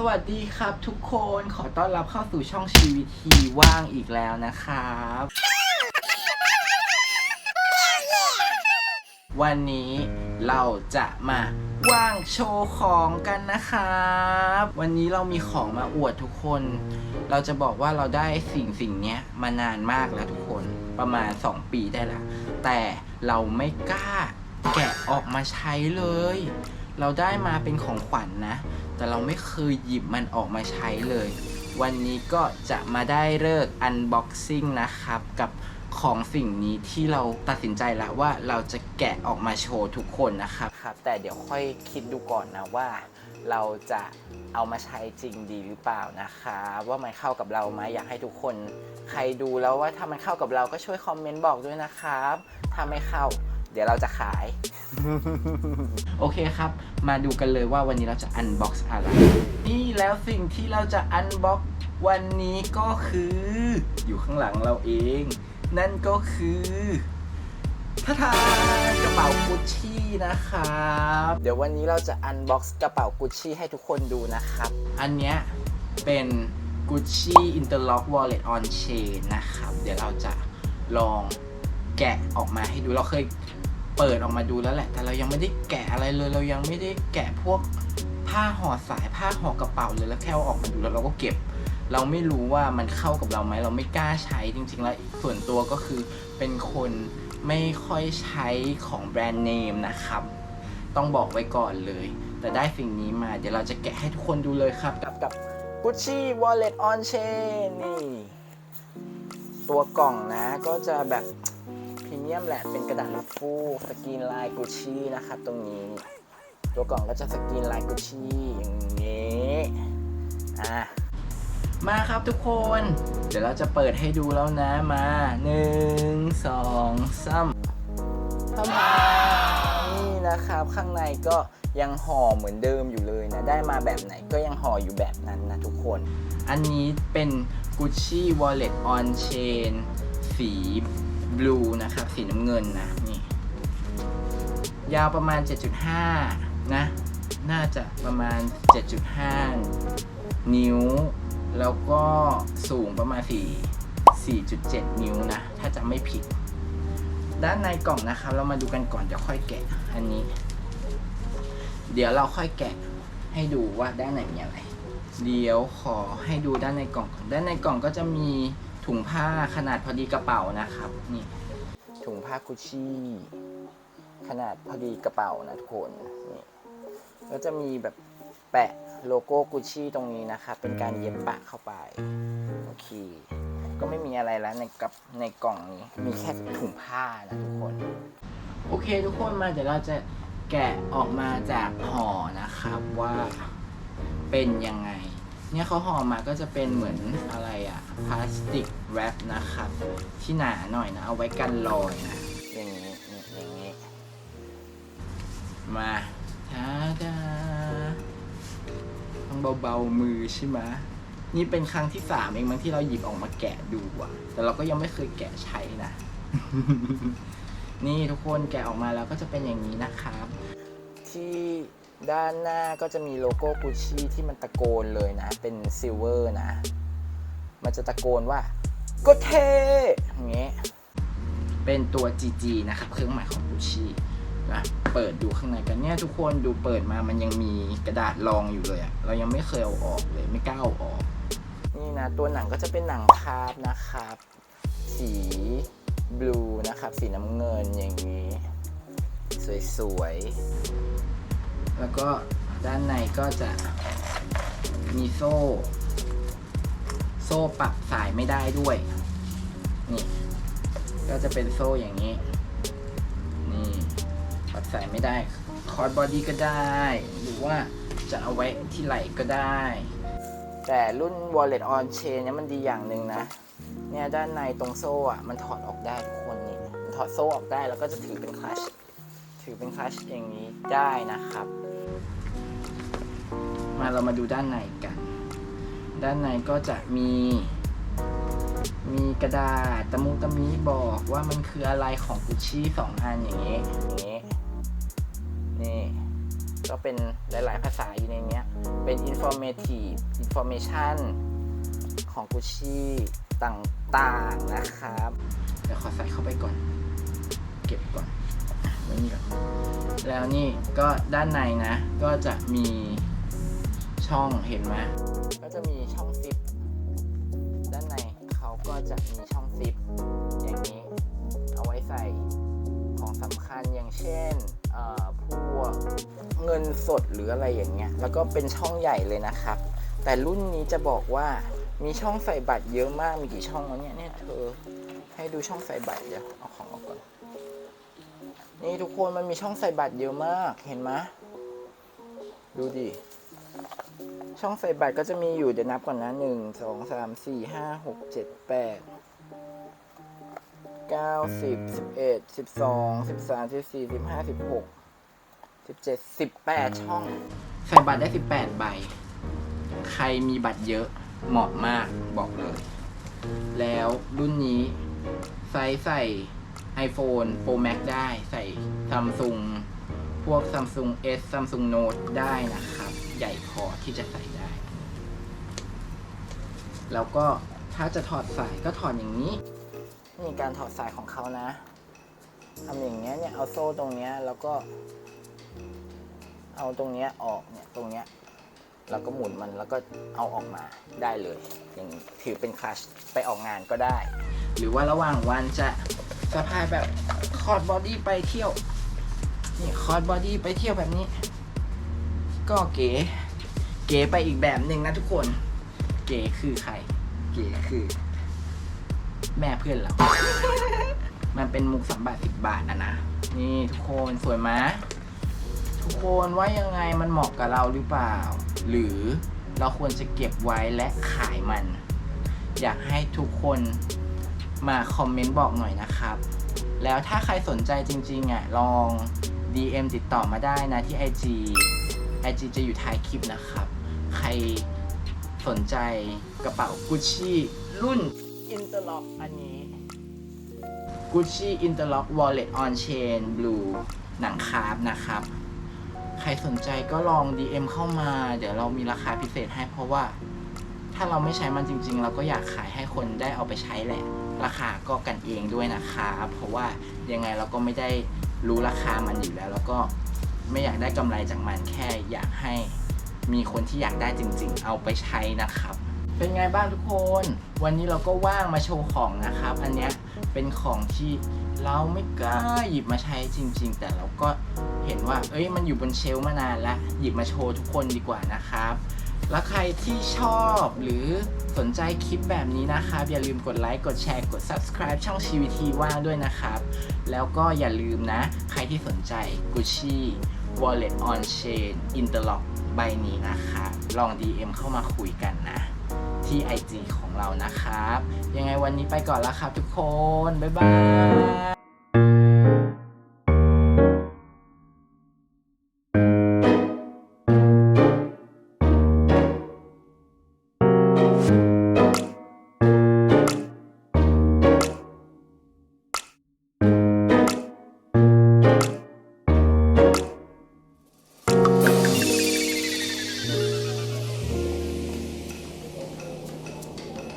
สวัสดีครับทุกคนขอต้อนรับเข้าสู่ช่องชีวิตทีว่างอีกแล้วนะครับ วันนี้เราจะมาว่างโชว์ของกันนะครับ วันนี้เรามีของมาอวดทุกคน เราจะบอกว่าเราได้สิ่งสิ่งเนี้ยมานานมากแล้วทุกคนประมาณ 2 ปีได้ละแต่เราไม่กล้าแกะออกมาใช้เลย เราได้มาเป็นของขวัญนะ แต่เราไม่เคยหยิบมันออกมาใช้เลย วันนี้ก็จะมาได้เลิกอันบ็อกซิ่งนะครับ กับของสิ่งนี้ที่เราตัดสินใจแล้วว่าเราจะแกะออกมาโชว์ทุกคนนะครับครับ แต่เดี๋ยวค่อยคิดดูก่อนนะว่าเราจะเอามาใช้จริงดีหรือเปล่านะคะ ว่ามันเข้ากับเราไหมอยากให้ทุกคน ใครดูแล้วว่าถ้ามันเข้ากับเราก็ช่วยคอมเมนต์บอกด้วยนะครับถ้าไม่เข้า ดี๋ยวเราจะขาย โอเคครับ มาดูกันเลยว่าวันนี้เราจะอันบ็อกซ์อะไร นี่แล้วสิ่งที่เราจะอันบ็อกซ์วันนี้ก็คือ อยู่ข้างหลังเราเอง นั่นก็คือท่าทางกระเป๋ากุชชี่นะครับ เดี๋ยววันนี้เราจะอันบ็อกซ์กระเป๋ากุชชี่ให้ทุกคนดูนะครับ อันเนี้ยเป็น Gucci Interlock Wallet on Chain นะครับ เดี๋ยวเราจะลองแกะออกมาให้ดูเราเคย เปิดออกมาดูแล้วแหละ แต่เรายังไม่ได้แกะอะไรเลย เรายังไม่ได้แกะพวกผ้าห่อสายผ้าห่อกระเป๋าเลยแล้วแค่เอาออกมาดูแล้วเราก็เก็บ เราไม่รู้ว่ามันเข้ากับเราไหมเราไม่กล้าใช้จริงๆแล้วส่วนตัวก็คือเป็นคนไม่ค่อยใช้ของแบรนด์เนมนะครับ ต้องบอกไว้ก่อนเลย แต่ได้สิ่งนี้มา เดี๋ยวเราจะแกะให้ทุกคนดูเลยครับ กับกับ Gucci Wallet on Chain นี่ ตัวกล่องนะก็จะแบบ พรีเมียมแหละเป็นกระดาษฟูสกรีนลายกุชชี่นะครับตรงนี้ ตัวกล่องก็จะสกรีนลายกุชชี่อย่างนี้อะมาครับทุกคน เดี๋ยวเราจะเปิดให้ดูแล้วนะมาหนึ่งสองสามทำมนี่นะครับข้างในก็ยังห่อเหมือนเดิมอยู่เลยนะ ได้มาแบบไหนก็ยังห่ออยู่แบบนั้นนะทุกคน อันนี้เป็น Gucci Wallet on Chain สี บลูนะครับ สีน้ำเงินนะนี่ยาวประมาณ 7.5 นะ น่าจะประมาณ 7.5 นิ้ว แล้วก็สูงประมาณ 4 4.7 นิ้วนะ ถ้าจะไม่ผิด ด้านในกล่องนะครับ เรามาดูกันก่อนเดี๋ยวค่อยแกะ อันนี้ เดี๋ยวเราค่อยแกะให้ดูว่าด้านในมีอะไร เดี๋ยวขอให้ดูด้านในกล่องก่อน ด้านในกล่องก็จะมี ถุงผ้าขนาดพอดีกระเป๋านะครับ นี่ ถุงผ้ากุชชี่ ขนาดพอดีกระเป๋านะทุกคนนี่ก็จะมีแบบแปะโลโก้กุชชี่ตรงนี้นะครับ เป็นการเย็บปะเข้าไป โอเค ก็ไม่มีอะไรแล้วในกับในกล่องนี้ มีแค่ถุงผ้านะทุกคน โอเคทุกคนมาเดี๋ยวเราจะแกะออกมาจากห่อนะครับว่าเป็นยังไง เนี่ยเขาห่อมาก็จะเป็นเหมือนอะไร พลาสติกแรปนะครับที่หนาหน่อยนะ เอาไว้กันรอยนะอย่างนี้อย่างนี้ มาทาดาต้องเบาๆมือใช่ไหมนี่เป็นครั้งที่สามเองมั้งที่เราหยิบออกมาแกะดูอะแต่เราก็ยังไม่เคยแกะใช้นะ นี่ทุกคนแกะออกมาแล้วก็จะเป็นอย่างนี้นะครับ ที่ด้านหน้าก็จะมีโลโก้กุชชี่ที่มันตะโกนเลยนะ เป็นซิลเวอร์นะ มันจะตะโกนว่าก็เทอย่างเงี้ยเป็นตัว GG นะครับเครื่องหมายของกุชชี่นะเปิดดูข้างในกันเนี่ยทุกคนดูเปิดมามันยังมีกระดาษรองอยู่เลยอะเรายังไม่เคยเอาออกเลยไม่กล้าเอาออก นี่นะ ตัวหนังก็จะเป็นหนังคาบนะครับ สีบลูนะครับ สีน้ำเงินอย่างนี้ สวยๆ แล้วก็ด้านในก็จะมีโซ่ โซ่ปรับสายไม่ได้ด้วย นี่ ก็จะเป็นโซ่อย่างนี้ นี่ปรับสายไม่ได้ คอร์ดบอดี้ก็ได้ หรือว่าจะเอาไว้ที่ไหล่ก็ได้ แต่รุ่น Wallet on Chain เนี่ยมันดีอย่างหนึ่งนะ เนี่ยด้านในตรงโซ่อะมันถอดออกได้ทุกคนนี่มันถอดโซ่ออกได้แล้วก็จะถือเป็นคลัช ถือเป็นคลัชอย่างนี้ได้นะครับ มาเรามาดูด้านในกัน ด้านในก็จะมี มีกระดาษตะมุตะมีบอกว่ามันคืออะไรของกุชชี่สองอันอย่างนี้อย่างนี้ นี่ก็เป็นหลาย ๆ ภาษาอยู่ในเนี้ยเป็น informative information ของ Gucci ต่าง ๆ นะครับ เดี๋ยวขอใส่เข้าไปก่อน เก็บก่อนไว้นี่ก่อนแล้วนี่ก็ด้านในนะ ก็จะมีช่องเห็นไหมก็จะมี จะมีช่องซิปอย่างนี้ เอาไว้ใส่ของสำคัญอย่างเช่นพวกเงินสดหรืออะไรอย่างเงี้ย แล้วก็เป็นช่องใหญ่เลยนะครับ แต่รุ่นนี้จะบอกว่ามีช่องใส่บัตรเยอะมาก มีกี่ช่องวะเนี่ยเนี่ยเธอ ให้ดูช่องใส่บัตรเดี๋ยวเอาของออกก่อน นี่ทุกคนมันมีช่องใส่บัตรเยอะมาก เห็นไหมดูดิ ช่องใส่บัตรก็จะมีอยู่เดี๋ยวนับก่อนนะหนึ่งสองสามสี่ห้าหกเจ็ดแปดเก้าสิบสิบเอ็ดสิบสองสิบสามสิบสี่สิบห้าสิบหกสิบเจ็ดสิบแปดช่อง ใส่บัตรได้สิบแปดใบ ใครมีบัตรเยอะเหมาะมากบอกเลย แล้วรุ่นนี้ไซส์ใส่ iPhone Pro Max ได้ใส่ Samsung พวก Samsung S Samsung Note ได้นะครับ ใหญ่พอที่จะใส่ได้ แล้วก็ถ้าจะถอดสายก็ถอดอย่างนี้ นี่การถอดสายของเขานะทำอย่างเงี้ยเนี่ยเอาโซ่ตรงเนี้ยแล้วก็ เอาตรงเนี้ยออกเนี่ยตรงเนี้ยแล้วก็หมุนมันแล้วก็เอาออกมาได้เลย อย่างนี้ถือเป็นคลัชไปออกงานก็ได้ หรือว่าระหว่างวันจะสะพายแบบคอร์ดบอดี้ไปเที่ยว นี่คอร์ดบอดี้ไปเที่ยวแบบนี้ ก็เก๋ เก๋ไปอีกแบบหนึ่งนะทุกคน เก๋คือใคร เก๋คือ แม่เพื่อนเรา มันเป็นมุกสามบาทสิบบาทนะนะ นี่ทุกคนสวยไหมทุกคนว่ายังไงมันเหมาะกับเราหรือเปล่า หรือเราควรจะเก็บไว้และขายมัน อยากให้ทุกคนมาคอมเมนต์บอกหน่อยนะครับ แล้วถ้าใครสนใจจริงๆอะลอง DM ติดต่อมาได้นะที่ IG IG จะอยู่ท้ายคลิปนะครับ ใครสนใจกระเป๋า Gucci รุ่น Interlock อันนี้ Gucci Interlock Wallet on Chain Blue หนังคาร์บนะครับ ใครสนใจก็ลอง DM เข้ามา เดี๋ยวเรามีราคาพิเศษให้เพราะว่า ถ้าเราไม่ใช้มันจริง ๆ เราก็อยากขายให้คนได้เอาไปใช้แหละ ราคาก็กันเองด้วยนะคะ เพราะว่ายังไงเราก็ไม่ได้รู้ราคามันอยู่แล้ว แล้วก็ ไม่อยากได้กำไรจากมันแค่อยากให้มีคนที่อยากได้จริง ๆ เอาไปใช้นะครับ เป็นไงบ้างทุกคน วันนี้เราก็ว่างมาโชว์ของนะครับ อันนี้เป็นของที่เราไม่กล้าหยิบมาใช้จริง ๆ แต่เราก็เห็นว่า เอ้ยมันอยู่บนเชล์มานานแล้ว หยิบมาโชว์ทุกคนดีกว่านะครับ แล้วใครที่ชอบหรือสนใจคลิปแบบนี้นะครับ อย่าลืมกดไลค์กดแชร์กด subscribe ช่อง CVT ว่างด้วยนะครับ แล้วก็อย่าลืมนะ ใครที่สนใจ Gucci Wallet on Chain Interlock ใบนี้นะคะ ลอง DM เข้ามาคุยกันนะ ที่ IG ของเรานะครับ ยังไงวันนี้ไปก่อนแล้วครับทุกคน บ๊ายบาย